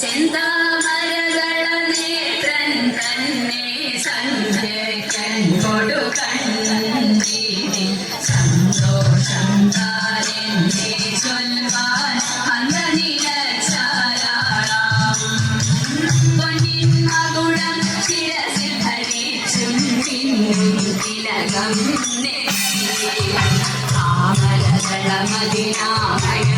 ചെന്താമരകള നേത്രൻ തന്നെ സന്ധ്യക്കൻ കൊടു കണ്ണീരി സന്തോഷം താരെന്നെ ചൊൽവാൻ അന്ന നിലച്ചാരാളാം പൊന്നിൻ മകുളം ശിരസിൽ ധരിച്ചും തിലകം നെറ്റി ആമരകള മതിനാമയ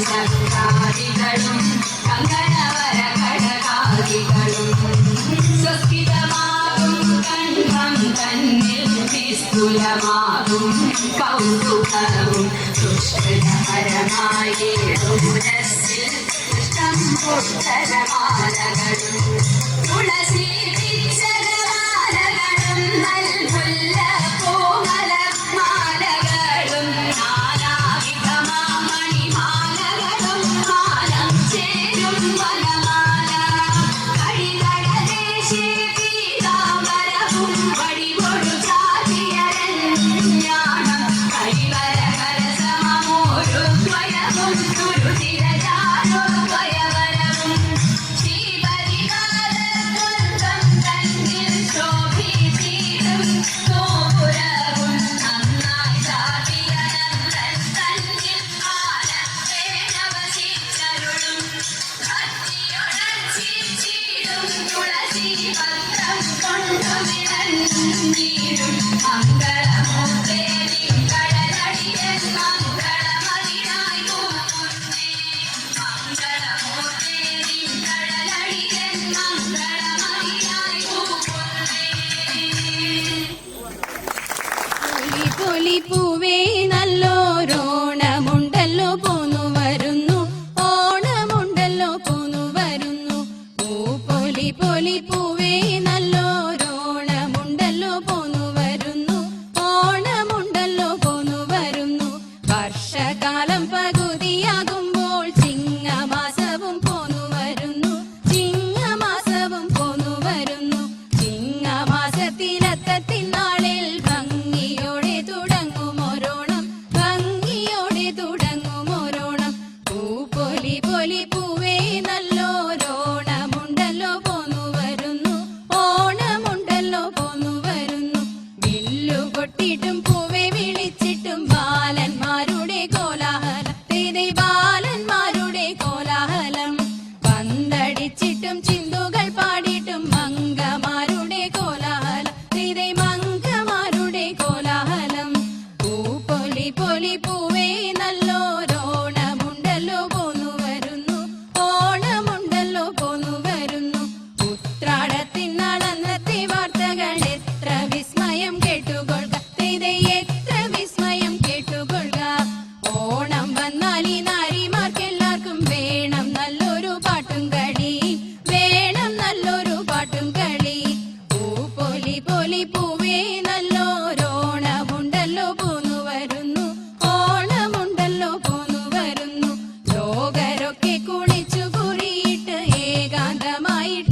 സർക്കാരികളും കങ്കണവര കടകാദികളും സ്വസ്തിതമാകും കണ്ഠം തന്നിൽ നിസ്തുലമാകും കൗതുകവും ദുഷ്കരമായ മനസ്സിൽ ഇഷ്ടം പുഷ്കരമാലകളും തുളസി പിച്ചകമാലകളും പൂവേ നല്ലോരോണമുണ്ടല്ലോ പോന്നു വരുന്നു. ഓണമുണ്ടല്ലോ പോന്നു വരുന്നു. പൂപ്പൊലി പൊലി പൂവേ சொந்தமாயிற்று